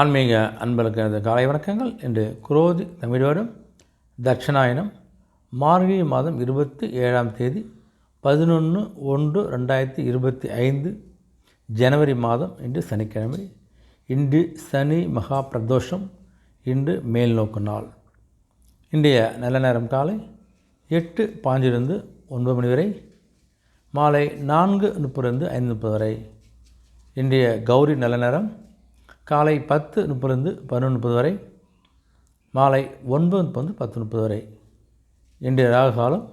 ஆன்மீக அன்பர்களுக்கு எனது காலை வணக்கங்கள். இன்று குரோதி தமிழ் வருடம் தட்சிணாயனம் மார்கழி மாதம் இருபத்தி ஏழாம் தேதி பதினொன்று ஒன்று ரெண்டாயிரத்தி இருபத்தி ஐந்து ஜனவரி மாதம் இன்று சனிக்கிழமை. இன்று சனி மகா பிரதோஷம் இன்று மேல்நோக்கு நாள். இன்றைய நல்ல நேரம் காலை எட்டு பாஞ்சிலிருந்து ஒன்பது மணி வரை மாலை நான்கு முப்பதுலேருந்து ஐந்து முப்பது வரை. இன்றைய கௌரி நல்ல நேரம் காலை பத்து முப்பதுலேருந்து பதினொன்று முப்பது வரை மாலை ஒன்பது முப்பது பத்து முப்பது வரை. இன்றைய ராகு காலம்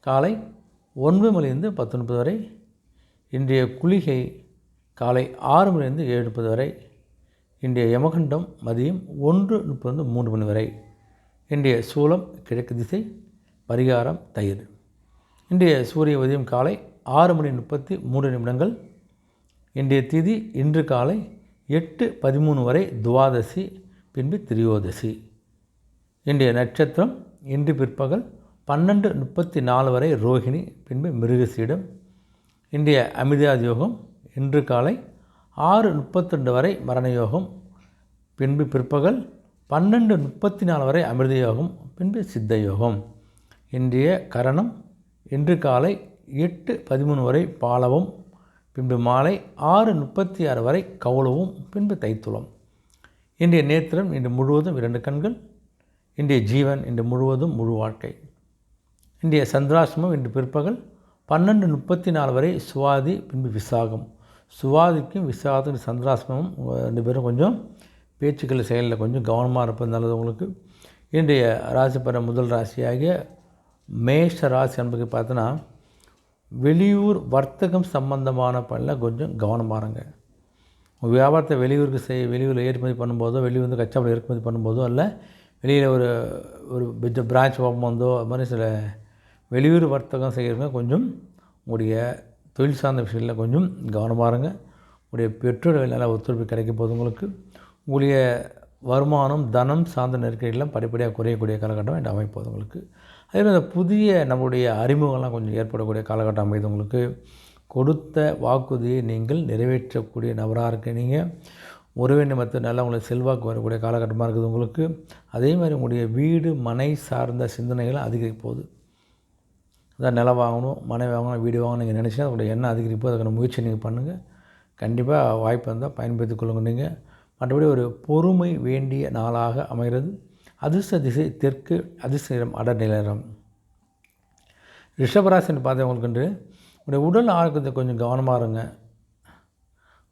காலை ஒன்பது மணிலேருந்து பத்து முப்பது வரை இன்றைய குளிகை காலை ஆறு மணிலேருந்து ஏழு முப்பது வரை இன்றைய யமகண்டம் மதியம் ஒன்று முப்பது மூன்று மணி வரை. இன்றைய சூலம் கிழக்கு திசை பரிகாரம் தயிர். இன்றைய சூரிய உதயம் காலை ஆறு மணி முப்பத்தி மூன்று நிமிடங்கள். இன்றைய திதி இன்று காலை எட்டு பதிமூணு வரை துவாதசி பின்பு திரியோதசி. இன்றைய நட்சத்திரம் இன்று பிற்பகல் பன்னெண்டு முப்பத்தி நாலு வரை ரோஹிணி பின்பு மிருகசீடம். இன்றைய அமிதாத் யோகம் இன்று காலை ஆறு முப்பத்திரெண்டு வரை மரண யோகம் பின்பு பிற்பகல் பன்னெண்டு முப்பத்தி நாலு வரை அமிர்த யோகம் பின்பு சித்த யோகம் இன்றைய கரணம் இன்று காலை எட்டு பதிமூணு வரை பாலவம் பின்பு மாலை ஆறு முப்பத்தி ஆறு வரை கவுளவும் பின்பு தைத்துளம். இன்றைய நேத்திரம் இன்று முழுவதும் இரண்டு கண்கள் இன்றைய ஜீவன் இன்று முழுவதும் முழு வாழ்க்கை. இன்றைய சந்திராசிரமம் இன்று பிற்பகல் பன்னெண்டு முப்பத்தி நாலு வரை சுவாதி பின்பு விசாகம். சுவாதிக்கும் விசாகத்துக்கும் சந்திராசிரமம் ரெண்டு பேரும் கொஞ்சம் பேச்சுக்கள் செயலில் கொஞ்சம் கவனமாக இருப்பது நல்லது உங்களுக்கு. இன்றைய ராசி பெற முதல் ராசியாகிய மேஷ ராசி என்பது பார்த்தோன்னா வெளியூர் வர்த்தகம் சம்பந்தமான பணியில் கொஞ்சம் கவனமாக இருங்க வியாபாரத்தை வெளியூருக்கு செய் வெளியூரில் ஏற்றுமதி பண்ணும்போதோ வெளியூர் வந்து கச்சாப்படம் இறக்குமதி பண்ணும்போதோ இல்லை வெளியில் ஒரு ஒரு பிஜ பிரான்ச் ஓப்பன் வந்தோ அது மாதிரி சில வெளியூர் வர்த்தகம் செய்கிறவங்க கொஞ்சம் உங்களுடைய தொழில் சார்ந்த விஷயங்களில் கொஞ்சம் கவனமாக இருங்க உங்களுடைய பெற்றோர்கள் நல்லா ஒத்துழைப்பு கிடைக்க போது உங்களுக்கு. உங்களுடைய வருமானம் தனம் சார்ந்த நெருக்கடியெல்லாம் படிப்படியாக குறையக்கூடிய காலகட்டம் என்று அமைப்போது உங்களுக்கு. அதே மாதிரி புதிய நம்முடைய அறிமுகம்லாம் கொஞ்சம் ஏற்படக்கூடிய காலகட்டம் அமைது உங்களுக்கு. கொடுத்த வாக்குறுதியை நீங்கள் நிறைவேற்றக்கூடிய நபராக இருக்க நீங்கள் உறவினர் மற்ற நல்லா உங்களுக்கு செல்வாக்கு வரக்கூடிய காலகட்டமாக இருக்குது உங்களுக்கு. அதே மாதிரி உங்களுடைய வீடு மனை சார்ந்த சிந்தனைகள் அதிகரிக்க போகுது. அதான் நிலம் வாங்கணும் மனை வாங்கணும் வீடு வாங்கணும் நீங்கள் நினச்சினா உங்களுடைய எண்ணம் அதிகரிப்பு அதுக்கான முயற்சி நீங்கள் பண்ணுங்கள் கண்டிப்பாக வாய்ப்பு இருந்தால் பயன்படுத்திக் கொள்ளுங்க நீங்கள் மற்றபடி ஒரு பொறுமை வேண்டிய நாளாக அமைகிறது. அதிர்ஷ்ட திசை தெற்கு அதிர்ஷ்ட நிறம் அடர் நிலம் ரிஷபராசின்னு பார்த்தவங்களுக்கு உங்களுடைய உடல் ஆரோக்கியத்தை கொஞ்சம் கவனமாக இருங்க.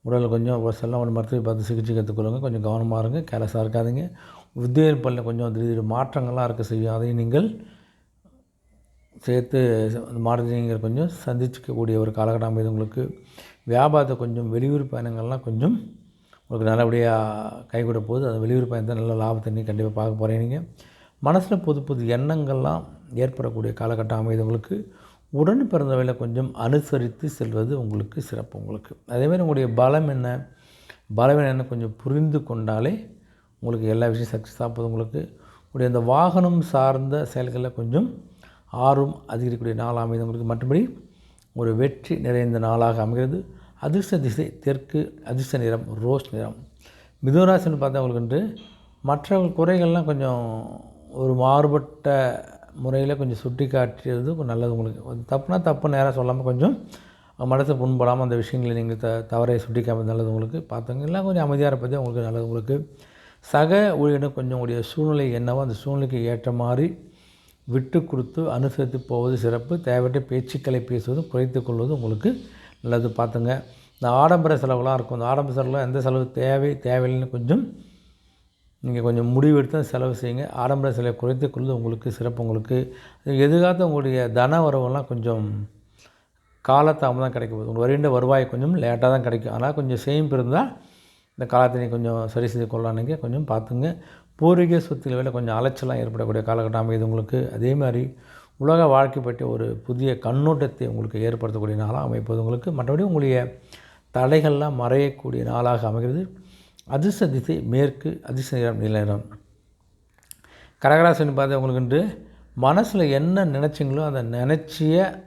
உடலில் கொஞ்சம் ஒரு செல்லம் ஒரு மருத்துவ பார்த்து சிகிச்சை கற்றுக்கொள்ளுங்க கொஞ்சம் கவனமாக இருங்க. கேலஸாக இருக்காதுங்க. உத்தியோக பள்ளியில் கொஞ்சம் திடீர் மாற்றங்கள்லாம் இருக்க செய்யும். அதையும் நீங்கள் சேர்த்து மாற்றத்தை கொஞ்சம் சந்திச்சிக்கக்கூடிய ஒரு காலகட்டம் இது உங்களுக்கு. வியாபாரத்தை கொஞ்சம் வெளியூர் பயணங்கள்லாம் கொஞ்சம் உங்களுக்கு நல்லபடியாக கைகூட போகுது. அது வெளியூர் பயணத்தை நல்ல லாபத்தை நீங்கள் கண்டிப்பாக பார்க்க போகிறீங்க நீங்கள் மனசில் புது புது எண்ணங்கள்லாம் ஏற்படக்கூடிய காலகட்டம் அமைதவங்களுக்கு உடன் பிறந்தவையில் கொஞ்சம் அனுசரித்து செல்வது உங்களுக்கு சிறப்பு உங்களுக்கு. அதேமாதிரி உங்களுடைய பலம் என்ன? பலம் என்ன கொஞ்சம் புரிந்து கொண்டாலே உங்களுக்கு எல்லா விஷயம் சக்ஸஸ் ஆகும் உங்களுக்கு. உங்களுடைய அந்த வாகனம் சார்ந்த செயல்களில் கொஞ்சம் ஆர்வம் அதிகரிக்கக்கூடிய நாள் அமைது உங்களுக்கு மற்றபடி ஒரு வெற்றி நிறைந்த நாளாக அமைகிறது. அதிர்ஷ்ட திசை தெற்கு அதிர்ஷ்ட நிறம் ரோஸ் நிறம். மிதுனராசின்னு பார்த்தவங்களுக்கு மற்ற குறைகள்லாம் கொஞ்சம் ஒரு மாறுபட்ட முறையில் கொஞ்சம் சுட்டி காட்டுறது கொஞ்சம் நல்லது உங்களுக்கு. தப்புனா தப்பு நேராக சொல்லாமல் கொஞ்சம் மனசை புண்படாமல் அந்த விஷயங்களை நீங்கள் த தவறை சுட்டிக்காமல் நல்லது உங்களுக்கு. பார்த்தவங்கெல்லாம் கொஞ்சம் அமைதியாக இருப்பதே உங்களுக்கு நல்லது உங்களுக்கு. சக ஊழியனும் கொஞ்சம் உங்களுடைய சூழ்நிலை என்னவோ அந்த சூழ்நிலைக்கு ஏற்ற மாதிரி விட்டு கொடுத்து அனுசரித்து போவது சிறப்பு. தேவையற்ற பேச்சுக்களை பேசுவதும் குறைத்து கொள்வதும் உங்களுக்கு நல்லது பார்த்துங்க. இந்த ஆடம்பர செலவுலாம் இருக்கும். இந்த ஆடம்பர செலவுலாம் எந்த செலவு தேவை தேவையில்லைன்னு கொஞ்சம் நீங்கள் கொஞ்சம் முடிவெடுத்து செலவு செய்யுங்க. ஆடம்பர செலவை குறைத்து கொள்வது உங்களுக்கு சிறப்பு. உங்களுக்கு எதிர்காலத்தில் உங்களுடைய தன வரவெல்லாம் கொஞ்சம் காலத்தாமதான் கிடைக்க போகுது. உங்கள் வருகின்ற வருவாய் கொஞ்சம் லேட்டாக தான் கிடைக்கும். ஆனால் கொஞ்சம் சேமிப்பு இருந்தால் இந்த காலத்தை நீ கொஞ்சம் சரி செய்து கொள்ளலானுங்க கொஞ்சம் பார்த்துங்க. பூர்வீக சொத்துல வேலை கொஞ்சம் அலைச்சலாம் ஏற்படக்கூடிய காலகட்டம் அமைது உங்களுக்கு. அதே மாதிரி உலக வாழ்க்கை பற்றி ஒரு புதிய கண்ணோட்டத்தை உங்களுக்கு ஏற்படுத்தக்கூடிய நாளாக அமைப்பது உங்களுக்கு. மற்றபடி உங்களுடைய தடைகள்லாம் மறையக்கூடிய நாளாக அமைகிறது. அதிர்ஷ்ட திசை மேற்கு அதிர்ஷ்ட நிறம். நிலம் கடகராசின்னு பார்த்தா உங்களுக்கு மனசில் என்ன நினச்சிங்களோ அதை நினச்சிய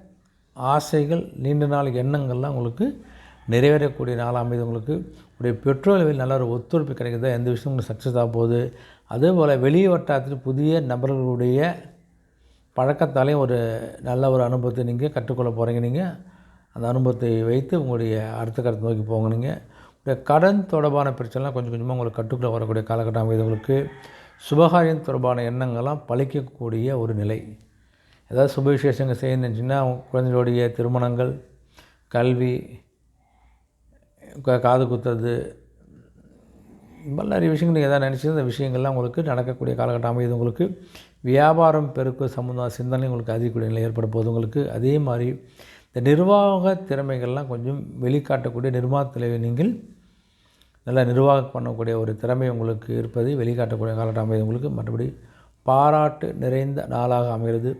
ஆசைகள் நீண்ட நாள் எண்ணங்கள்லாம் உங்களுக்கு நிறைவேறக்கூடிய நாளாக அமைது உங்களுக்கு. உடைய பெற்றோர்கள் நல்ல ஒரு ஒத்துழைப்பு கிடைக்குது எந்த விஷயமும் உங்களுக்கு சக்ஸஸ் ஆக போகுது. அதே போல் வெளி வட்டாரத்தில் புதிய நபர்களுடைய பழக்கத்தாலேயும் ஒரு நல்ல ஒரு அனுபவத்தை நீங்கள் கற்றுக்கொள்ள போகிறீங்க நீங்கள் அந்த அனுபவத்தை வைத்து உங்களுடைய அடுத்த கருத்தை நோக்கி போங்க நீங்கள் கடன் தொடர்பான பிரச்சனைலாம் கொஞ்சம் கொஞ்சமாக உங்களுக்கு கட்டுக்குள்ளே வரக்கூடிய காலகட்டம் அமைது உங்களுக்கு சுபகாரியம் தொடர்பான எண்ணங்கள்லாம் பழிக்கக்கூடிய ஒரு நிலை. ஏதாவது சுப விசேஷங்கள் செய்யணும்னு குழந்தைகளுடைய திருமணங்கள் கல்வி காது குத்துறது மாதிரி நிறைய விஷயங்கள் நீங்கள் எதாவது நினச்சி அந்த விஷயங்கள்லாம் உங்களுக்கு நடக்கக்கூடிய காலகட்டம் அமையுது உங்களுக்கு. வியாபாரம் பெருக்க சம்மந்தமான சிந்தனை உங்களுக்கு அதிகக்கூடிய நிலை ஏற்பட போகுது உங்களுக்கு. அதே மாதிரி இந்த நிர்வாக திறமைகள்லாம் கொஞ்சம் வெளிக்காட்டக்கூடிய நிர்வாகத்தில் நீங்கள் நல்லா நிர்வாகம் பண்ணக்கூடிய ஒரு திறமை உங்களுக்கு இருப்பதை வெளிக்காட்டக்கூடிய காலகட்டம் அமைது உங்களுக்கு. மற்றபடி பாராட்டு நிறைந்த நாளாக அமைகிறது.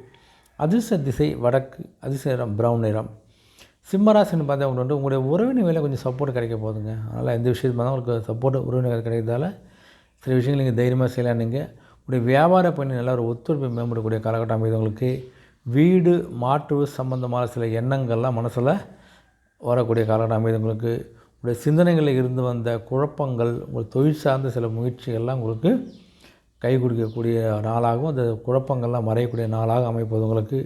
அதிர்ஷ்ட திசை வடக்கு அதிர்ஷ்ட நிறம் ப்ரௌன் நிறம். சிம்மராசின்னு பார்த்தா உங்களுக்கு உங்களுடைய உறவின வேலை கொஞ்சம் சப்போர்ட் கிடைக்க போகுதுங்க. அதனால் எந்த விஷயத்து பார்த்தா உங்களுக்கு சப்போர்ட் உறவினர்கள் கிடைக்கிறதால சில விஷயங்கள் நீங்கள் தைரியமாக செய்யலாம் நீங்கள் உங்களுடைய வியாபார பணி நல்ல ஒரு ஒத்துழைப்பு மேம்படக்கூடிய காலகட்டம் அமைதவங்களுக்கு வீடு மாற்று சம்பந்தமான சில எண்ணங்கள்லாம் மனசில் வரக்கூடிய காலகட்டம் அமைது உடைய உங்களுடைய சிந்தனைகளில் இருந்து வந்த குழப்பங்கள் உங்கள் தொழில் சார்ந்த சில முயற்சிகள்லாம் உங்களுக்கு கை கொடுக்கக்கூடிய நாளாகவும் அந்த குழப்பங்கள்லாம் மறையக்கூடிய நாளாக அமைப்பது உங்களுக்கு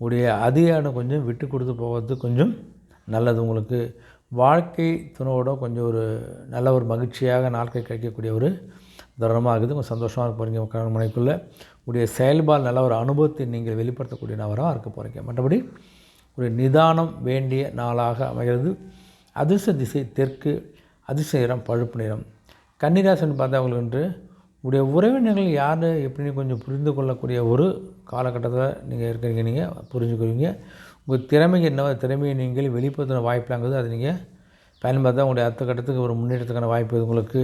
உடைய அதிகாரம் கொஞ்சம் விட்டு கொடுத்து போவது கொஞ்சம் நல்லது. உங்களுக்கு வாழ்க்கை துணையோட கொஞ்சம் ஒரு நல்ல ஒரு மகிழ்ச்சியாக நாட்கள் கிடைக்கக்கூடிய ஒரு தருணமாக இருக்குது கொஞ்சம் சந்தோஷமாக இருக்க போகிறீங்க கணவன் மனைக்குள்ளே உடைய செயல்பாடு நல்ல ஒரு அனுபவத்தை நீங்கள் வெளிப்படுத்தக்கூடிய நபராக இருக்க போகிறீங்க மற்றபடி ஒரு நிதானம் வேண்டிய நாளாக அமைகிறது. அதிர்ஷ்ட திசை தெற்கு அதிர்ஷ்ட நிறம் பழுப்பு நிறம். கன்னிராசன் பார்த்தவங்களுக்கு என்று உடைய உறவினர்கள் யார் எப்படின்னு கொஞ்சம் புரிந்து கொள்ளக்கூடிய ஒரு காலகட்டத்தில் நீங்கள் இருக்கிறீங்க. நீங்கள் புரிஞ்சுக்குவீங்க. உங்கள் திறமைக்கு என்ன திறமையை நீங்கள் வெளிப்படுத்தின வாய்ப்புலாங்கிறது அது நீங்கள் பயன்படுத்தா உங்களுடைய அடுத்த கட்டத்துக்கு ஒரு முன்னேற்றத்துக்கான வாய்ப்பு உங்களுக்கு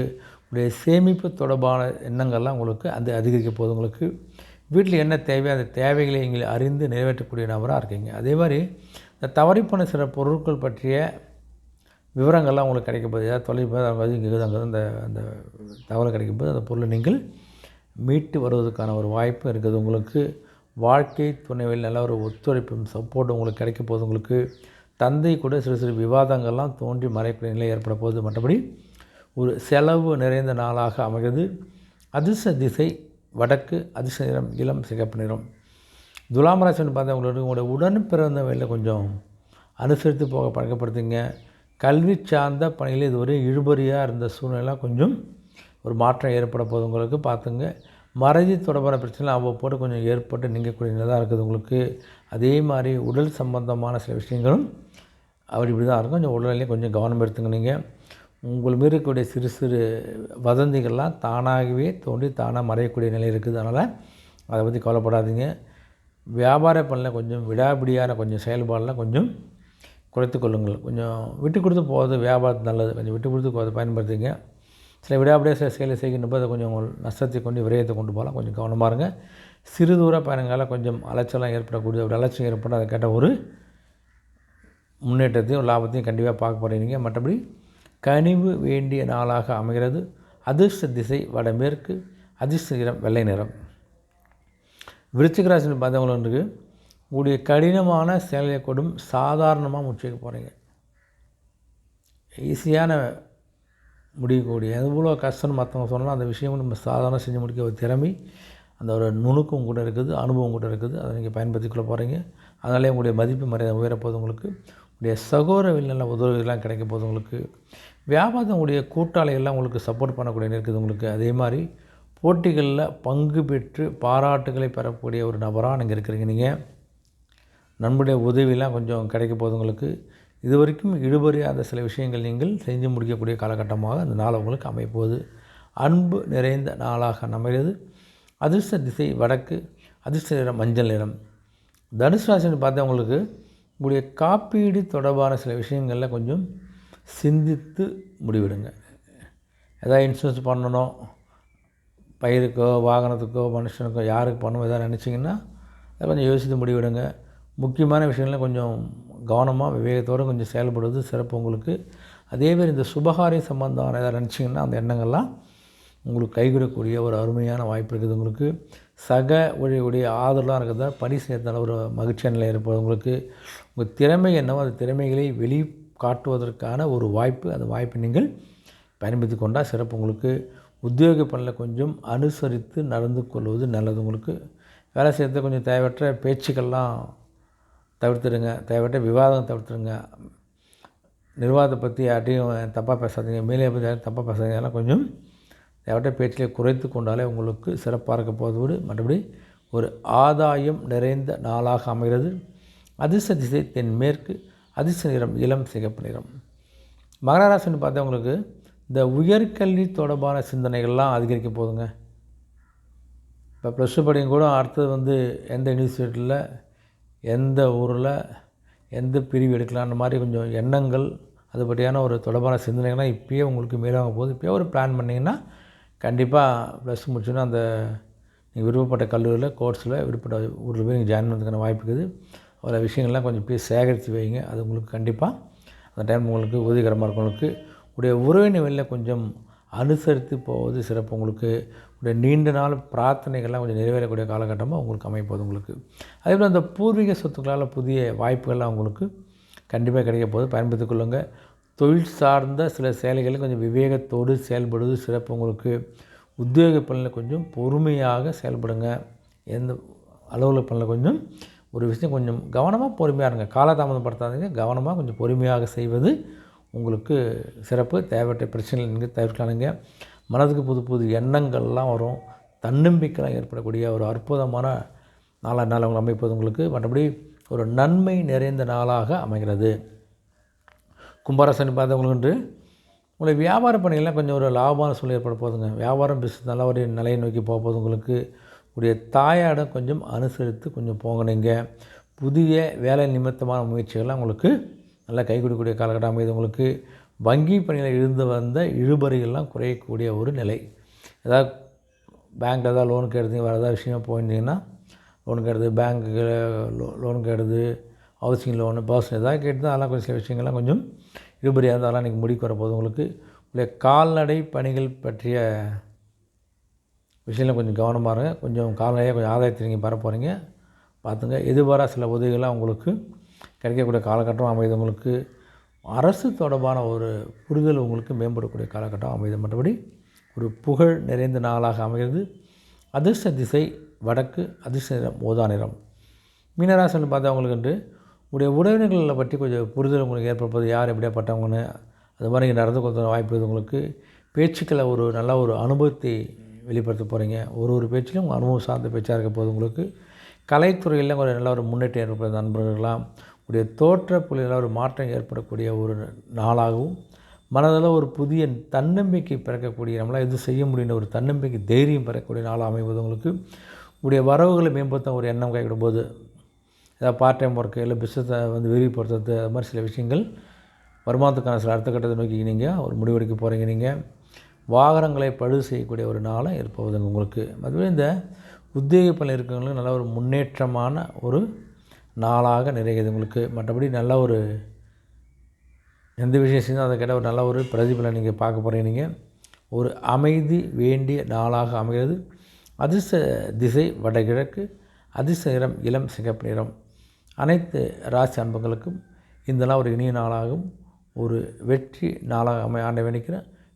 உடைய சேமிப்பு தொடர்பான எண்ணங்கள்லாம் உங்களுக்கு அந்த அதிகரிக்க போது உங்களுக்கு வீட்டில் என்ன தேவையோ அந்த தேவைகளை நீங்கள் அறிந்து நிறைவேற்றக்கூடிய நபராக இருக்கீங்க. அதே மாதிரி இந்த தவறிப்போன சில பொருட்கள் பற்றிய விவரங்கள்லாம் உங்களுக்கு கிடைக்க போகுது. ஏதாவது தொலைபேசி அவங்க இங்கே அங்கே அந்த அந்த தகவல் கிடைக்கும் போது அந்த பொருளை நீங்கள் மீட்டு வருவதற்கான ஒரு வாய்ப்பு இருக்குது. உங்களுக்கு வாழ்க்கை துணைவில் நல்ல ஒரு ஒத்துழைப்பும் சப்போர்ட் உங்களுக்கு கிடைக்க போகுது. உங்களுக்கு தந்தை கூட சிறு சிறு விவாதங்கள்லாம் தோன்றி மறைக்கூடிய நிலை ஏற்பட போகுது. மற்றபடி ஒரு செலவு நிறைந்த நாளாக அமைகிறது. அதிர்ஷ்ட திசை வடக்கு அதிர்ஷ்ட நிறம் இளம் சிகப்பு நிறம். துலாம் ராசின்னு பார்த்தா உங்களுக்கு உங்களுடைய உடன் பிறந்தவையில் கொஞ்சம் அனுசரித்து போக பழக்கப்படுத்துங்க. கல்வி சார்ந்த பணியில் இது ஒரு இழுபறியாக இருந்த சூழ்நிலைலாம் கொஞ்சம் ஒரு மாற்றம் ஏற்பட போகுது உங்களுக்கு. பார்த்துங்க. மறதி தொடர்பான பிரச்சனை அவ்வப்போது கொஞ்சம் ஏற்பட்டு நீங்கக்கூடிய தான் இருக்குது உங்களுக்கு. அதே மாதிரி உடல் சம்பந்தமான சில விஷயங்களும் அப்படி இப்படி தான் இருக்கும். கொஞ்சம் உடல்நிலையும் கொஞ்சம் கவனம் எடுத்துங்க நீங்கள் உங்கள் மீது இருக்கக்கூடிய சிறு சிறு வதந்திகள்லாம் தானாகவே தோண்டி தானாக மறையக்கூடிய நிலை இருக்குது. அதனால் அதை பற்றி கவலைப்படாதீங்க. வியாபார பணியில் கொஞ்சம் விடாபிடியான கொஞ்சம் செயல்பாடெலாம் கொஞ்சம் குறைத்து கொள்ளுங்கள். கொஞ்சம் விட்டு கொடுத்து போகிறது வியாபாரத்து நல்லது. கொஞ்சம் விட்டு கொடுத்து போகிறத பயன்படுத்திங்க சில விடாபடியாக சில செயலை செய்கின்ற போது அதை கொஞ்சம் உங்கள் நஷ்டத்தை கொண்டு விரயத்தை கொண்டு போகலாம். கொஞ்சம் கவனமாக இருங்க. சிறு தூர பயணங்களால் கொஞ்சம் அலைச்சலாம் ஏற்படக்கூடிய ஒரு அலட்சியம் ஏற்பட அதை கேட்ட ஒரு முன்னேற்றத்தையும் லாபத்தையும் கண்டிப்பாக பார்க்க போகிறீங்க மற்றபடி கனிவு வேண்டிய நாளாக அமைகிறது. அதிர்ஷ்ட திசை வடமேற்கு அதிர்ஷ்ட நிறம் வெள்ளை நிறம். விருச்சிக ராசின்னு பார்த்தவங்களுக்கு உங்களுடைய கடினமான செயலை கொடும் சாதாரணமாக முடிச்சுக்க போகிறீங்க ஈஸியான முடியக்கூடிய எவ்வளோ கஷ்டம்னு மற்றவங்க சொன்னால் அந்த விஷயம் நம்ம சாதாரண செஞ்சு முடிக்க ஒரு திறமை அந்த ஒரு நுணுக்கம் கூட இருக்குது அனுபவம் கூட இருக்குது அதை நீங்கள் பயன்படுத்திக்கொள்ள போகிறீங்க அதனாலே உங்களுடைய மதிப்பு மரியாதை உயரப்போது உங்களுக்கு. உங்களுடைய சகோதரவில் நல்ல உதவிகள்லாம் கிடைக்க போது உங்களுக்கு. வியாபாரம் உடைய கூட்டாளிகள்லாம் உங்களுக்கு சப்போர்ட் பண்ணக்கூடிய இருக்குது உங்களுக்கு. அதே மாதிரி போட்டிகளில் பங்கு பெற்று பாராட்டுகளை பெறக்கூடிய ஒரு நபராக நீங்கள் இருக்கிறீங்க. நீங்கள் நண்பருடைய உதவியெலாம் கொஞ்சம் கிடைக்க போகுது உங்களுக்கு. இது வரைக்கும் இழுபறியாத சில விஷயங்கள் நீங்கள் செஞ்சு முடிக்கக்கூடிய காலகட்டமாக அந்த நாள் உங்களுக்கு அமைப்போகுது அன்பு நிறைந்த நாளாக அமைகிறது. அதிர்ஷ்ட திசை வடக்கு அதிர்ஷ்ட நிறம் மஞ்சள் நிறம். தனுசு ராசின்னு பார்த்தவங்களுக்கு உங்களுடைய காப்பீடு தொடர்பான சில விஷயங்களில் கொஞ்சம் சிந்தித்து முடிவெடுங்க. எதாவது இன்சூரன்ஸ் பண்ணணும் பயிருக்கோ வாகனத்துக்கோ மனுஷனுக்கோ யாருக்கு பண்ணணும் எதாவது நினச்சிங்கன்னா அதை கொஞ்சம் யோசித்து முடிவெடுங்க. முக்கியமான விஷயங்களில் கொஞ்சம் கவனமாக விவேகத்தோடு கொஞ்சம் செயல்படுவது சிறப்பு உங்களுக்கு. அதேமாதிரி இந்த சுபகாரிய சம்பந்தமான எதாவது நினச்சிங்கன்னா அந்த எண்ணங்கள்லாம் உங்களுக்கு கைவிடக்கூடிய ஒரு அருமையான வாய்ப்பு இருக்குது உங்களுக்கு. சக உடைய ஆதரவாக இருக்கிறதா பணி செய்யறதால ஒரு மகிழ்ச்சியான நிலை இருப்பது உங்களுக்கு. உங்கள் திறமை என்னவோ அந்த திறமைகளை வெளி காட்டுவதற்கான ஒரு வாய்ப்பு அந்த வாய்ப்பை நீங்கள் பயன்படுத்தி கொண்டால் சிறப்பு. உங்களுக்கு உத்தியோக பணியில் கொஞ்சம் அனுசரித்து நடந்து கொள்வது நல்லது. உங்களுக்கு வேலை செய்கிறது கொஞ்சம் தேவையற்ற பேச்சுக்கள்லாம் தவிர்த்துடுங்க. தேவையற்ற விவாதம் தவிர்த்துடுங்க. நிர்வாகத்தை பற்றி யார்ட்டையும் தப்பாக பேசாதீங்க. மேலே பற்றி யாரும் தப்பாக பேசாதீங்க. எல்லாம் கொஞ்சம் தேவையற்ற பேச்சிலே குறைத்து கொண்டாலே உங்களுக்கு சிறப்பாக இருக்க போதோடு மற்றபடி ஒரு ஆதாயம் நிறைந்த நாளாக அமைகிறது. அதிர்ஷ்ட திசை தென்மேற்கு அதிர்ஷ்ட நிறம் இளம் சிகப்பு நிறம். மகர ராசின்னு பார்த்தா உங்களுக்கு இந்த உயர்கல்வி தொடர்பான சிந்தனைகள்லாம் அதிகரிக்க போகுதுங்க. இப்போ ப்ளஸ் டூ படிக்கும் கூட அடுத்தது வந்து எந்த யூனிவர்சிட்டியில் எந்த ஊரில் எந்த பிரிவு எடுக்கலாம் அந்த மாதிரி கொஞ்சம் எண்ணங்கள் அது பற்றியான ஒரு தொடர்பான சிந்தனைகள்லாம் இப்போயே உங்களுக்கு மேலாக போகுது. இப்போயே ஒரு பிளான் பண்ணிங்கன்னா கண்டிப்பாக ப்ளஸ் டூ முடிச்சோன்னா அந்த நீங்கள் விருப்பப்பட்ட கல்லூரியில் கோர்ஸில் விருப்பப்பட்ட ஊரில் போய் நீங்கள் ஜாயின் பண்ணுறதுக்கான வாய்ப்பு இருக்குது. பல விஷயங்கள்லாம் கொஞ்சம் போய் சேகரித்து வைங்க. அது உங்களுக்கு கண்டிப்பாக அந்த டைம் உங்களுக்கு உதவிகரமாக இருக்கும். உங்களுக்கு உடைய உறவினர்களில் கொஞ்சம் அனுசரித்து போவது சிறப்பு. உங்களுக்கு உடைய நீண்ட நாள் பிரார்த்தனைகள்லாம் கொஞ்சம் நிறைவேறக்கூடிய காலகட்டமாக உங்களுக்கு அமைப்போது உங்களுக்கு. அதே போல் அந்த பூர்வீக சொத்துக்களால் புதிய வாய்ப்புகள்லாம் உங்களுக்கு கண்டிப்பாக கிடைக்க போது பயன்படுத்திக் கொள்ளுங்கள் தொழில் சார்ந்த சில செயல்களை கொஞ்சம் விவேகத்தோடு செயல்படுவது சிறப்பு. உங்களுக்கு உத்தியோக பணியில் கொஞ்சம் பொறுமையாக செயல்படுங்க. எந்த அலுவலக பணியில் கொஞ்சம் ஒரு விஷயம் கொஞ்சம் கவனமாக பொறுமையாக இருங்க. காலதாமதப்படுத்தாதீங்க. கவனமாக கொஞ்சம் பொறுமையாக செய்வது உங்களுக்கு சிறப்பு. தேவையற்ற பிரச்சனைகள் நீங்கள் தவிர்க்கலானுங்க. மனதுக்கு புது புது எண்ணங்கள்லாம் வரும். தன்னம்பிக்கைலாம் ஏற்படக்கூடிய ஒரு அற்புதமான நாளாக நாள் அவங்க அமைப்பது உங்களுக்கு. மற்றபடி ஒரு நன்மை நிறைந்த நாளாக அமைகிறது. கும்பாரசனி பார்த்தவங்களுக்கு உங்களுடைய வியாபார பணிகள்லாம் கொஞ்சம் ஒரு லாபமான சூழ்நிலை ஏற்பட போதுங்க வியாபாரம் பிஸ்னஸ் நல்ல ஒரு நிலையை நோக்கி போக போகுது உங்களுக்கு. உடைய தாயாரிடம் கொஞ்சம் அனுசரித்து கொஞ்சம் போகணுங்க புதிய வேலை நிமித்தமான முயற்சிகள்லாம் உங்களுக்கு நல்லா கை கொடுக்கக்கூடிய காலகட்டம் அமைது உங்களுக்கு வங்கி பணியில் இருந்து வந்த இழுபறிகள்லாம் குறையக்கூடிய ஒரு நிலை. ஏதாவது பேங்க்கில் ஏதாவது லோன் கேடுது வேறு ஏதாவது விஷயமா போயிருந்தீங்கன்னா லோன் கேடுது பேங்க்கு லோ லோன் கேடுது ஹவுசிங் லோனு பர்சன் எதாவது கேட்டு அதெல்லாம் கொஞ்சம் சில விஷயங்கள்லாம் கொஞ்சம் இழுபறியாக இருந்தால் அதெல்லாம் இன்றைக்கி முடிக்க வரப்போகுது. உங்களுக்கு உங்களுடைய கால்நடை பணிகள் பற்றிய விஷயத்தில் கொஞ்சம் கவனமாக இருங்க. கொஞ்சம் கால்நடையாக கொஞ்சம் ஆதாயத்தை நீங்கள் பெற போகிறீங்க பார்த்துங்க. எதிர்பாரா சில உதவிகள்லாம் உங்களுக்கு கிடைக்கக்கூடிய காலகட்டம் அமைது. உங்களுக்கு அரசு தொடர்பான ஒரு புரிதல் உங்களுக்கு மேம்படக்கூடிய காலகட்டம் அமைது. மற்றபடி ஒரு புகழ் நிறைந்த நாளாக அமைகிறது. அதிர்ஷ்ட திசை வடக்கு அதிர்ஷ்ட நிறம் ஓதா நிறம். மீனராசன் பார்த்தா உங்களுக்கு என்று உங்களுடைய உறவினர்களை பற்றி கொஞ்சம் புரிதல் உங்களுக்கு ஏற்படுவது. யார் எப்படியாப்பட்டவங்கன்னு அது மாதிரி இங்கே நடந்து கொள்ள வாய்ப்பு இருக்குது. உங்களுக்கு பேச்சுக்களை ஒரு நல்ல ஒரு அனுபவத்தை வெளிப்படுத்த போகிறீங்க ஒரு ஒரு பேச்சிலும் உங்கள் அனுபவம் சார்ந்த பேச்சாக இருக்க போது உங்களுக்கு. கலைத்துறையில் ஒரு நல்ல ஒரு முன்னேற்றம் ஏற்படுற நண்பர்களாம் உடைய தோற்ற புள்ளியில் ஒரு மாற்றம் ஏற்படக்கூடிய ஒரு நாளாகவும் மனதில் ஒரு புதிய தன்னம்பிக்கை பிறக்கக்கூடிய நம்மளால் எதுவும் செய்ய முடியுன்ற ஒரு தன்னம்பிக்கை தைரியம் பெறக்கூடிய நாளாக அமைவது உங்களுக்கு. உடைய வரவுகளை மேம்படுத்த ஒரு எண்ணம் கைவிடும் போது ஏதாவது பார்ட் டைம் ஒர்க்கு இல்லை பிஸ்னஸை வந்து விரிவுபடுத்துறது அது மாதிரி சில விஷயங்கள் வருமானத்துக்கான சில அடுத்த கட்டத்தை நோக்கி நீங்கள் ஒரு முடிவெடுக்க போகிறீங்க நீங்கள் வாகனங்களை பழுது செய்யக்கூடிய ஒரு நாளாக இருப்பது உங்களுக்கு. அதுவே இந்த உத்தியோக பணியில் இருக்கிறவங்களுக்கு நல்ல ஒரு முன்னேற்றமான ஒரு நாளாக நிறைகிறது உங்களுக்கு. மற்றபடி நல்ல ஒரு எந்த விஷயம் செஞ்சால் அதை கேட்டால் ஒரு நல்ல ஒரு பிரதிபலன் நீங்கள் பார்க்க போகிறீங்க நீங்கள் ஒரு அமைதி வேண்டிய நாளாக அமைகிறது. அதிர்ஷ்ட திசை வடகிழக்கு அதிர்ஷ்ட நிறம் இளம் சிகப்பு நிறம். அனைத்து ராசி அன்பங்களுக்கும் இந்த நாள் ஒரு இனிய நாளாகவும் ஒரு வெற்றி நாளாக அமை ஆண்டை வேணிக்கிறேன்